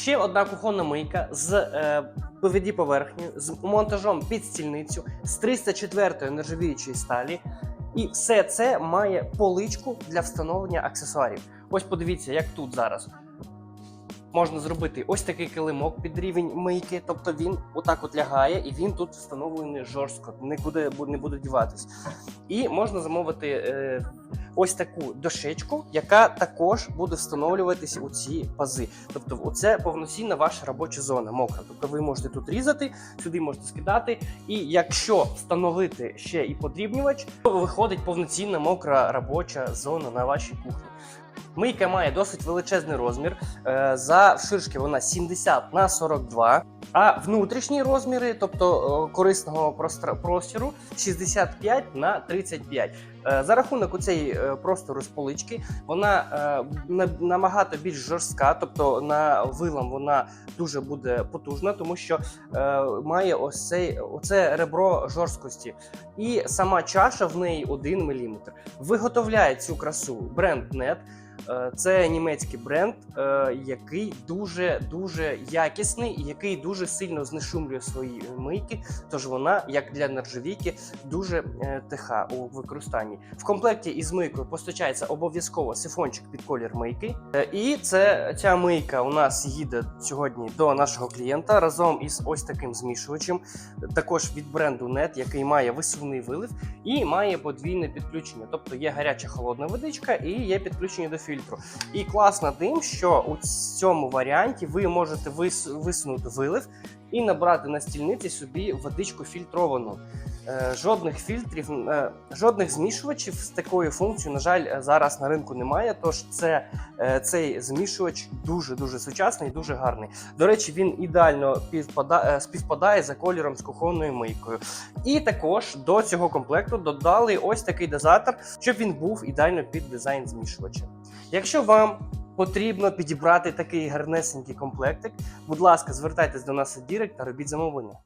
Ще одна кухонна мийка з е, PVD поверхнею, з монтажом під стільницю, з 304-ї нержавіючої сталі. І все це має поличку для встановлення аксесуарів. Ось подивіться, як тут зараз. Можна зробити ось такий килимок під рівень мийки, тобто він отак от лягає, і він тут встановлений жорстко, нікуди не буде діватись. І можна замовити е, ось таку дощечку, яка також буде встановлюватися у ці пази. Тобто, це повноцінна ваша робоча зона мокра. Тобто ви можете тут різати, сюди можете скидати. І якщо встановити ще і подрібнювач, то виходить повноцінна мокра робоча зона на вашій кухні. Мийка має досить величезний розмір. Е, За ширшки вона 70 на 42, а внутрішні розміри, тобто е, корисного простіру, 65 на 35. Е, За рахунок у цієї е, простору з полички, вона набагато більш жорстка, тобто на вилам вона дуже буде потужна, тому що має ось цей оце ребро жорсткості. І сама чаша в неї 1 мм. Виготовляє цю красу бренд NET. Е, Це німецький бренд, е, який дуже дуже якісний і який дуже сильно знешумлює свої мийки. Тож вона, як для нержавійки, дуже е, тиха у використанні. В комплекті із мийкою постачається обов'язково сифончик під колір мийки. І це ця мийка у нас їде сьогодні до нашого клієнта разом із ось таким змішувачем, також від бренду NET, який має висувний вилив і має подвійне підключення. Тобто є гаряча холодна водичка і є підключення до фільтру. І класно тим, що у цьому варіанті ви можете вис- висунути вилив і набрати на стільниці собі водичку фільтровану. Е, Жодних фільтрів, е, жодних змішувачів з такою функцією, на жаль, зараз на ринку немає. Тож це е, цей змішувач дуже дуже сучасний, і дуже гарний. До речі, він ідеально підпада- співпадає за кольором з кухонною мийкою. І також до цього комплекту додали ось такий дозатор, щоб він був ідеально під дизайн змішувача. Якщо вам потрібно підібрати такий гарнесенький комплектик, будь ласка, звертайтесь до нас у Дірект та робіть замовлення.